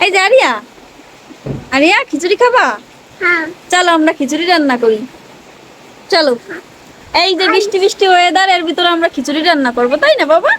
এই যে area area খিচুড়ি খাবা? হ্যাঁ। চলো আমরা খিচুড়ি রান্না করি। চলো। এই যে বৃষ্টি বৃষ্টি ওয়েদার এর ভিতরে আমরা খিচুড়ি রান্না করব তাই না বাবা?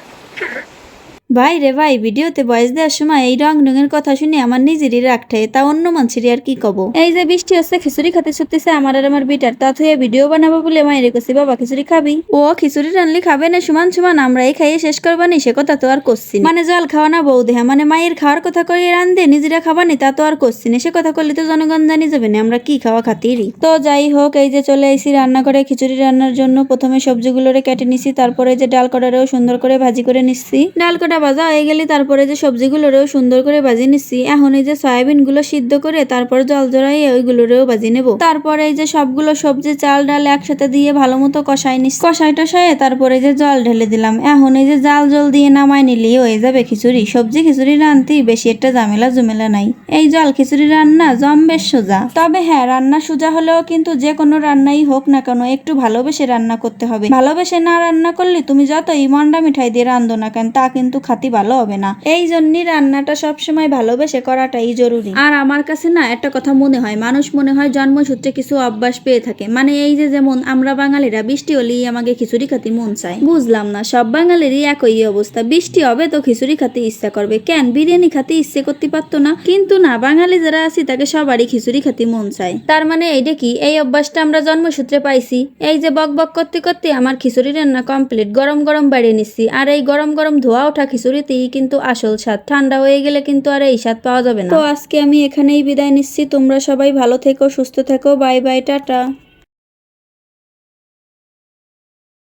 ভাই রে ভাই, ভিডিওতে ভয়েস দেওয়ার সময় এই রং রঙের কথা শুনে আমার নিজেরই রাখতে তা অন্য মানুষেরই আর কি কব? এই যে বৃষ্টি হচ্ছে, খিচুড়ি খাতে ছুটতেছে, আমার আর আমার বিটার। তা থুয়ে ভিডিও বানাবো বলে মায়ের কছি বাবা, খিচুড়ি খাবি? ও, খিচুড়ি রানলে খাবে না, সমান সমান আমরা এই খাইয়ে শেষ করবানি সে কথা তো আর করছি মানে জল খাওয়া না বউ দেহা মানে মায়ের খাওয়ার কথা করে রান্ধে নিজেরা খাবানি তা তো আর করছি না, সে কথা করলে তো জনগণ জানি যাবে না, আমরা কি খাওয়া খাতিরই তো যাই হোক, এই যে চলে আইসি রান্না করে খিচুড়ি রান্নার জন্য প্রথমে সবজিগুলোরে কেটে নিছি, তারপরে যে ডাল কটারেও সুন্দর করে ভাজি করে নিচ্ছি। ডাল কটা ভাজা হয়ে গেলে তারপরে যে সবজিগুলোরেও সুন্দর করে ভাজি নিচ্ছি এখন এই যে সয়াবিনগুলো সিদ্ধ করে তারপর জল জড়াইয়ে ওইগুলোরেও ভাজি নেব। তারপরে এই যে সবগুলো সবজি, চাল, ডাল একসাথে দিয়ে ভালো মতো কষাই নিচ্ছি কষাই টষাইয়ে তারপরে যে জল ঢেলে দিলাম। এখন এই যে জাল জল দিয়ে নামাই নিলেই হয়ে যাবে খিচুড়ি। সবজি খিচুড়ি রানতেই বেশি একটা ঝামেলা জমেলা নাই। এই জল খিচুড়ি রান্না জম বেশ সোজা। তবে হ্যাঁ রান্না সোজা হলেও কিন্তু যে কোনো রান্নাই হোক না কেন, একটু ভালোবেসে রান্না করতে হবে। ভালোবেসে না রান্না করলে তুমি যতই মন্ডা মিঠাই দিয়ে রান্ধো না কেন, তা কিন্তু খাতি ভালো হবে না। এই জন্যই রান্নাটা সবসময় ভালোবেসে করাটাই জরুরি। আর আমার কাছে না একটা কথা মনে হয়, মানুষ মনে হয় জন্মসূত্রে কিছু অভ্যাস পেয়ে থাকে। মানে এই যে যেমন আমরা বাঙালিরা বৃষ্টি হলেই আমাকে খিচুড়ি খাতি মন চায়। বুঝলাম না, সব বাঙালিরই একই অবস্থা। বৃষ্টি হবে তো খিচুড়ি খাতে ইচ্ছা করবে। কেন? বিরিয়ানি খাতে ইচ্ছে করতে পারতো না। কিন্তু না, বাঙালি যারা আছি তাকে সবারই খিচুড়ি খাতে মন চায়। তার মানে এইটা কি? এই অভ্যাসটা আমরা জন্মসূত্রে পাইছি। এই যে বক বক করতে করতে আমার খিচুড়ি রান্না কমপ্লিট গরম গরম বাড়িয়ে নিচ্ছি। আর এই গরম গরম ধোয়া ওঠা খিচুড়িতেই কিন্তু আসল স্বাদ ঠান্ডা হয়ে গেলে কিন্তু আর এই স্বাদ পাওয়া যাবে না। তো আজকে আমি এখানেই বিদায় নিচ্ছি। তোমরা সবাই ভালো থেকো, সুস্থ থেকো। Bye bye, tata.